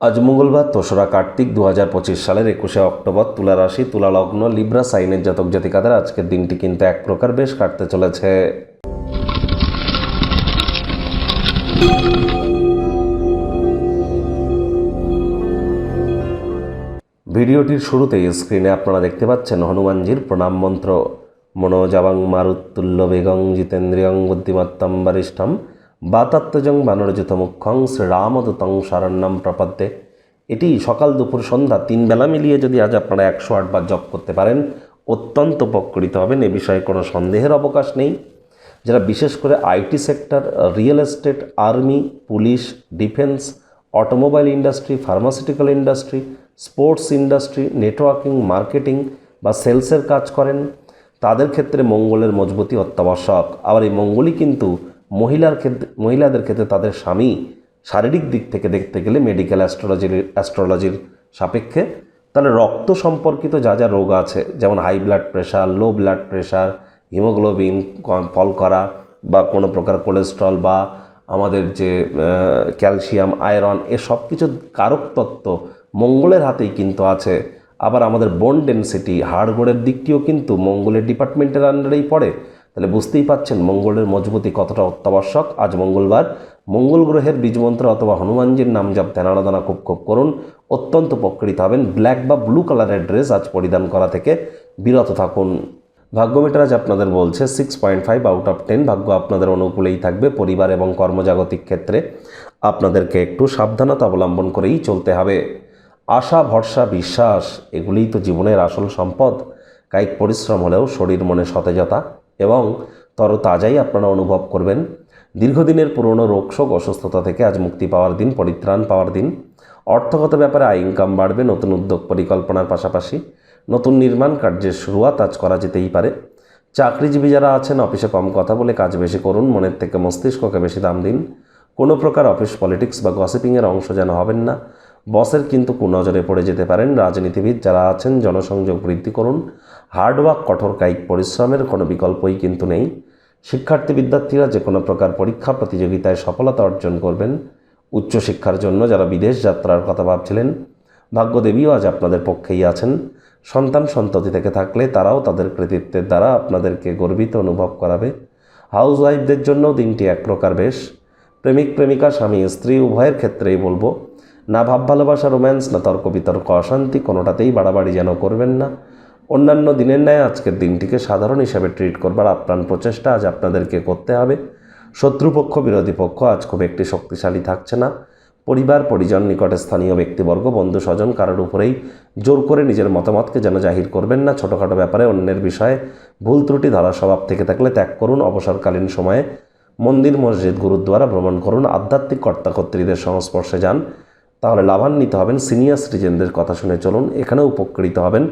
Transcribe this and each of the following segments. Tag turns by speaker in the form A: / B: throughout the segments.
A: আজ মঙ্গলবার তোসরা কার্তিক দু হাজার পঁচিশ সালের একুশে অক্টোবর তুলা রাশি, তুলা লগ্ন, লিব্রা সাইনের জাতক জাতিকাদের আজকের দিনটি কিন্তু এক প্রকার বেশ কাটতে চলেছে। ভিডিওটির শুরুতেই স্ক্রিনে আপনারা দেখতে পাচ্ছেন হনুমানজির প্রণাম মন্ত্র। মনোজাবাং মারুত্তুল্য বেগং জিতেন্দ্রিয়ং বুদ্ধিমত্তম বরিষ্ঠম। বাতাত্মজং বানরজিত মুখ্যং শ্রীরামদূতং শরণ্যম প্রপদ্যে। এটি সকাল দুপুর সন্ধ্যা তিন বেলা মিলিয়ে যদি আজ আপনারা একশো আটবার জপ করতে পারেন, অত্যন্ত উপকৃত হবেন, এ বিষয়ে কোনো সন্দেহের অবকাশ নেই। যারা বিশেষ করে IT sector, real estate, army, police, defence, automobile industry, pharmaceutical industry, sports industry, networking, marketing বা সেলসের কাজ করেন, তাদের ক্ষেত্রে মঙ্গলের মজবুতি অত্যাবশ্যক। আবার এই মঙ্গলই কিন্তু মহিলার ক্ষেত্রে, মহিলাদের ক্ষেত্রে তাদের স্বামী শারীরিক দিক থেকে দেখতে গেলে মেডিকেল অ্যাস্ট্রোলজির অ্যাস্ট্রোলজির সাপেক্ষে। তাহলে রক্ত সম্পর্কিত যা যা রোগ আছে, যেমন high blood pressure low blood pressure haemoglobin fall করা বা কোনো প্রকার কোলেস্ট্রল বা আমাদের যে ক্যালসিয়াম আয়রন এ সব কিছু কারক তত্ত্ব মঙ্গলের হাতেই কিন্তু আছে। আবার আমাদের বোন ডেন্সিটি হাড়গোড়ের দিকটিও কিন্তু মঙ্গলের ডিপার্টমেন্টের আন্ডারেই পড়ে। তাহলে বুঝতেই পাচ্ছেন মঙ্গলের মজবুতি কতটা অত্যাবশ্যক। আজ মঙ্গলবার, মঙ্গল গ্রহের বীজমন্ত্র অথবা হনুমানজির নাম জপ ধ্যান আরাধনা খুব খুব করুন। অত্যন্ত উপকৃত হবেন। ব্ল্যাক বা ব্লু কালারের ড্রেস আজ পরিধান করা থেকে বিরত থাকুন। ভাগ্য মিটার আজ আপনাদের বলছে six point five out of ten ভাগ্য আপনাদের অনুকূলেই থাকবে পরিবার এবং কর্মজাগতিক ক্ষেত্রে। আপনাদেরকে একটু সাবধানতা অবলম্বন করেই চলতে হবে। আশা, ভরসা, বিশ্বাস, এগুলিই তো জীবনের আসল সম্পদ। কায়িক পরিশ্রম হলেও শরীর মনে সতেজতা। এবং তরতাজাই আপনারা অনুভব করবেন। দীর্ঘদিনের পুরনো রোগশোক অসুস্থতা থেকে আজ মুক্তি পাওয়ার দিন, পরিত্রাণ পাওয়ার দিন। অর্থগত ব্যাপারে আয়, ইনকাম বাড়বে, নতুন উদ্যোগ পরিকল্পনার পাশাপাশি নতুন নির্মাণ কার্যের শুরুয়াত আজ করা যেতেই পারে। চাকরিজীবী যারা আছেন, অফিসে কম কথা বলে কাজ বেশি করুন, মনের থেকে মস্তিষ্ককে বেশি দাম দিন। কোনো প্রকার অফিস পলিটিক্স বা গসিপিংয়ের অংশ যেন হবেন না। বসের কিন্তু কুনজরে পড়ে যেতে পারেন। রাজনীতিবিদ যারা আছেন, জনসংযোগ বৃদ্ধি করুন। হার্ডওয়ার্ক কঠোর কায়িক পরিশ্রমের কোনো বিকল্পই কিন্তু নেই। শিক্ষার্থী বিদ্যার্থীরা যে কোনো প্রকার পরীক্ষা, প্রতিযোগিতায় সফলতা অর্জন করবেন। উচ্চশিক্ষার জন্য যারা বিদেশ যাত্রার কথা ভাবছিলেন, ভাগ্যদেবীও আজ আপনাদের পক্ষেই আছেন। সন্তান সন্ততি থেকে থাকলে তারাও তাদের কৃতিত্বের দ্বারা আপনাদেরকে গর্বিত অনুভব করাবে। হাউস ওয়াইফদের জন্য দিনটি এক প্রকার বেশ। প্রেমিক, প্রেমিকা, স্বামী, স্ত্রী, উভয়ের ক্ষেত্রেই বলব, না ভাব ভালোবাসা, রোম্যান্স, না তর্ক বিতর্ক, অশান্তি কোনোটাতেই বাড়াবাড়ি যেন করবেন না। অন্যান্য দিনের ন্যায় আজকের দিনটিকে সাধারণ হিসাবে ট্রিট করবার আপ্রাণ প্রচেষ্টা আজ আপনাদেরকে করতে হবে। শত্রুপক্ষ, বিরোধী পক্ষ আজ খুব একটি শক্তিশালী থাকছে না। পরিবার, পরিজন, নিকটে স্থানীয় ব্যক্তিবর্গ, বন্ধু, স্বজন কারোর উপরেই জোর করে নিজের মতামতকে যেন জাহির করবেন না। ছোটোখাটো ব্যাপারে অন্যের বিষয়ে ভুল ত্রুটি, ধরা স্বভাব থেকে থাকলে ত্যাগ করুন। অবসরকালীন সময়ে মন্দির, মসজিদ, গুরুদ্বারা ভ্রমণ করুন। আধ্যাত্মিক কর্তাকর্ত্রীদের সংস্পর্শে যান। তাহলে লাভান্বিত হবেন সিনিয়র সিটিজেনদের কথা শুনে চলুন। এখানেও উপকৃত হবেন।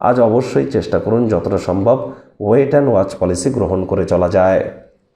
A: আজ অবশ্যই চেষ্টা করুন যতটা সম্ভব ওয়েট অ্যান্ড ওয়াচ পলিসি গ্রহণ করে চলা যায়।